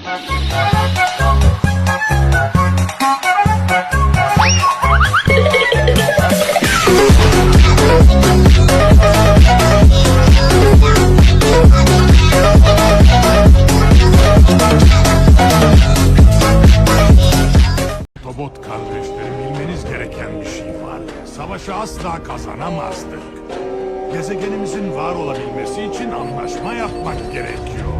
Tobot kardeşlerim bilmeniz gereken bir şey var. Savaşı asla kazanamazdık. Gezegenimizin var olabilmesi için anlaşma yapmak gerekiyordu.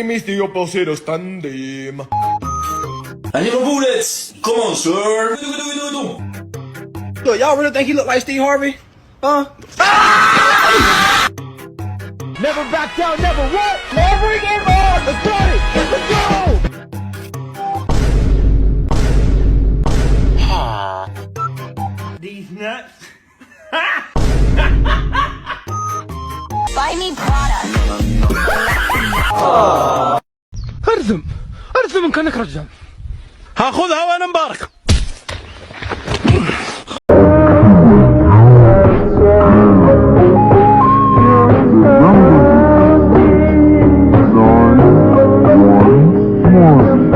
Sirim is the opposite tandem. Allez vos bullets! Come on, sir! Look, y'all really think he look like Steve Harvey? Huh? Never back down, never what? Never give up! Let's party! Let's go! These nuts. Buy me Prada. ارثم ارثم إن كانك رجال. هاخذها وأنا مبارك. More.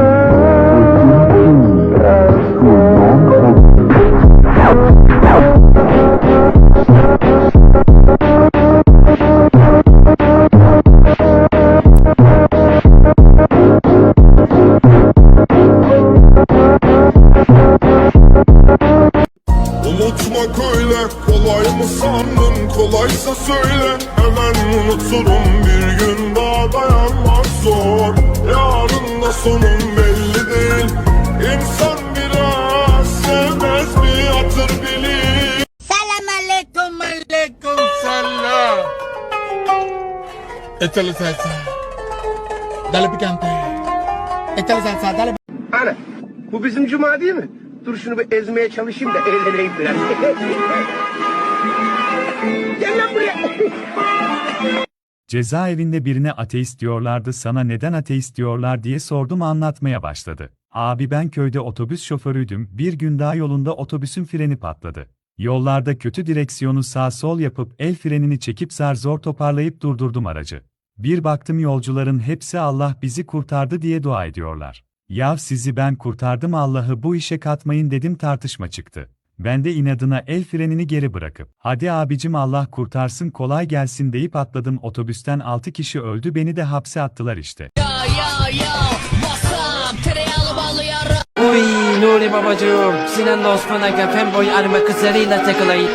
Oysa söyle hemen unuturum. Bir gün daha dayanmak zor. Yarın da sonum belli değil. İnsan biraz sevmez bir hatır bilir. Selam aleyküm aleyküm selam Échale e salsa Dale picante. E Échale salsa dale Ana bu bizim cuma değil mi? Dur şunu bir ezmeye çalışayım da eğleneyim biraz. Gel lan buraya. Cezaevinde birine ateist diyorlardı sana neden ateist diyorlar diye sordum anlatmaya başladı. Abi ben köyde otobüs şoförüydüm bir gün daha yolunda otobüsün freni patladı. Yollarda kötü direksiyonu sağ sol yapıp el frenini çekip zar zor toparlayıp durdurdum aracı. Bir baktım yolcuların hepsi Allah bizi kurtardı diye dua ediyorlar. Yav sizi ben kurtardım Allah'ı bu işe katmayın dedim tartışma çıktı. Ben de inadına el frenini geri bırakıp, hadi abicim Allah kurtarsın kolay gelsin deyip atladım otobüsten. 6 kişi öldü beni de hapse attılar işte. Uy Nuri babacığım Sinan Osman Aga Femboy anime kızlarıyla takılayım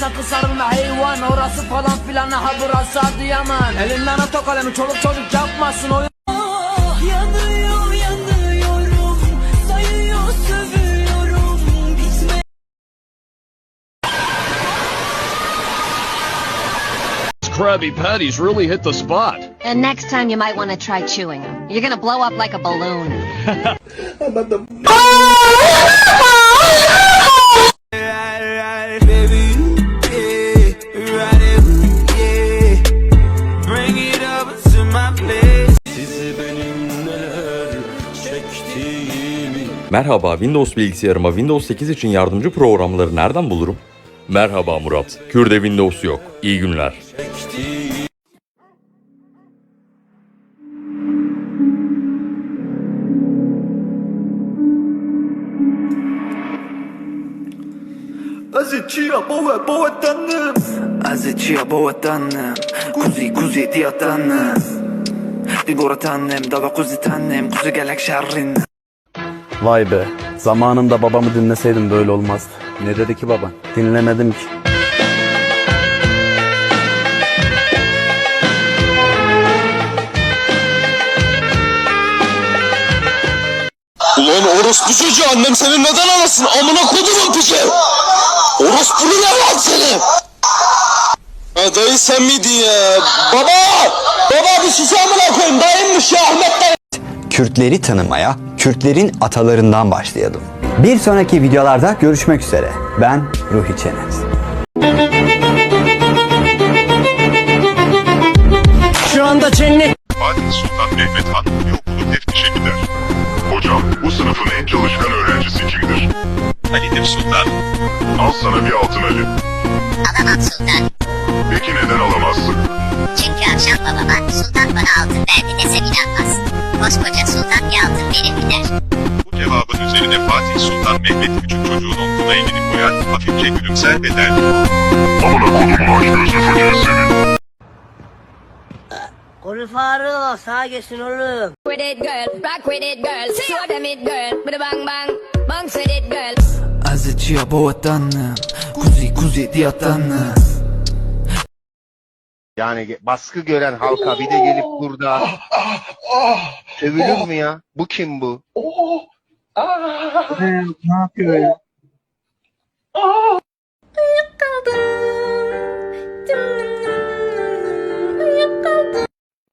Küçükte ayıran sarılma heyvan Orası falan filan ha burası Adıyaman Elinden at o kalemi çoluk çocuk yapmasın oyun ah, Yanıyor, yanıyorum. Sayıyor, sövüyorum. Bitme. Krabby Patties really hit the spot. And next time you might want to try chewing them. You're gonna blow up like a balloon. Merhaba, Windows bilgisayarıma Windows 8 için yardımcı programları nereden bulurum? Merhaba Murat, Kürde Windows yok. İyi günler. Azıcıya boğatanım Kuzi kuzi diyatanım Diboratanım Dava kuzi tanım Kuzi gelek şerrin Vay be. Zamanında babamı dinleseydim böyle olmazdı. Ne dedi ki baba? Dinlemedim ki. Ulan orospu çocuğu annem senin neden arasın? Amına kodumun piçi. Orospunu ne var seni? Ha dayı sen miydin ya? Baba! Baba bir sus amına koyayım dayımmış ya Ahmet dayı. Kürtleri tanımaya, Kürtlerin atalarından başlayalım. Bir sonraki videolarda görüşmek üzere. Ben Ruhi Çenet. Şu anda cennet Fatih Sultan Mehmet Han bir okulu teftişe gider. Hocam bu sınıfın en çalışkan öğrencisi kimdir? Ali'dir Sultan. Al sana bir altın Ali. Alamam sultan. Peki neden? Çünkü akşam babama sultan bana altın verdi desem inanmaz. Koskoca sultan bir altın verir gider. Bu cevabın üzerine Fatih Sultan Mehmet küçük çocuğun omzuna elini koyar, hafifçe gülümser ve der. Amına kodumun aç gözlü fakir seni. Konu Faruk sağa geçsin oğlum With it girl, rock with it girl, show them it girl, with a bang bang, bounce with it girl. Azıcıya boğatanım Kuzi kuzi diyatanım Yani baskı gören halka bir de gelip burada sövülür mü ya? Bu kim bu?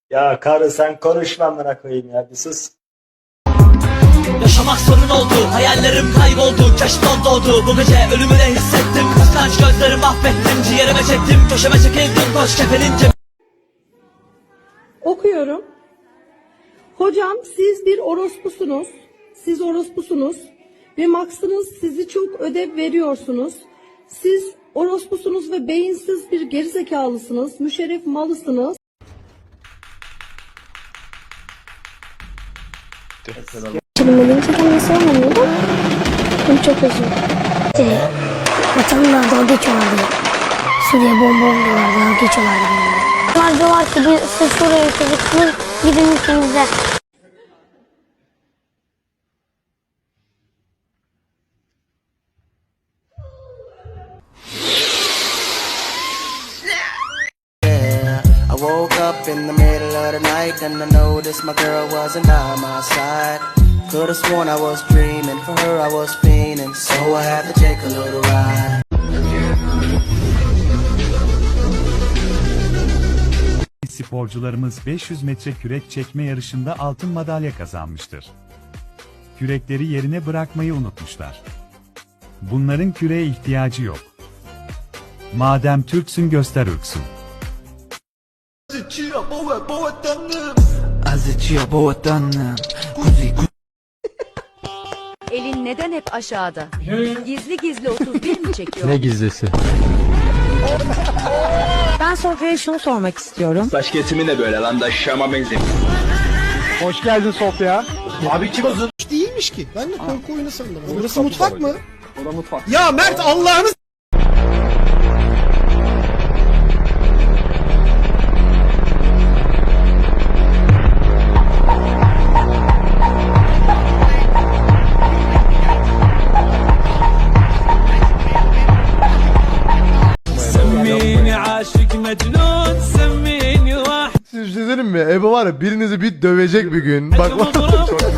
Ya? Karı sen konuşma amına koyayım ya bir sus. Yaşamak sorun oldu Hayallerim kayboldu Keşfon doğdu. Bu gece ölümü de hissettim Kıskanç gözlerimi mahvettim Ciğerime çektim Köşeme çekildim Koş kefenince Okuyorum. Hocam siz bir orospusunuz. Siz orospusunuz. Ve Max'ınız sizi çok ödev veriyorsunuz. Siz orospusunuz ve beyinsiz bir gerizekalısınız. Müşerref malısınız. Çelimlerin çekilmesi olmuyordu. Bunu çok özür dilerim. Vatanımla dalga geçiyorlardı. Suriye bomba oluyorlardı, dalga geçiyorlardı. Bunlar diyorlar ki siz Suriye'yi çocuksunuz, gidin ülkenize. I woke up in the middle of the night and I noticed my girl wasn't by my side. Could've sworn I was dreaming, for her I was fiending, so I had to take a little ride. Sporcularımız 500 metre kürek çekme yarışında altın madalya kazanmıştır. Kürekleri yerine bırakmayı unutmuşlar. Bunların küreğe ihtiyacı yok. Madem Türksün göster ırksın. Azıcıya boğatanım Kuzi kuzi Elin neden hep aşağıda? Gizli gizli 31 mi çekiyor? Ne gizlisi? Ben Sofya'ya şunu sormak istiyorum. Saç kesimi de böyle lan da şama benziyor. Hoş geldin Sofya. Abi kim uzun? Değilmiş ki. Ben de korku oyunu sandım. Burası mutfak mı? Ya Mert Allah'ını Siz bir şey söyleyeyim mi? Ebe var ya birinizi bir dövecek bir gün. Bak bak.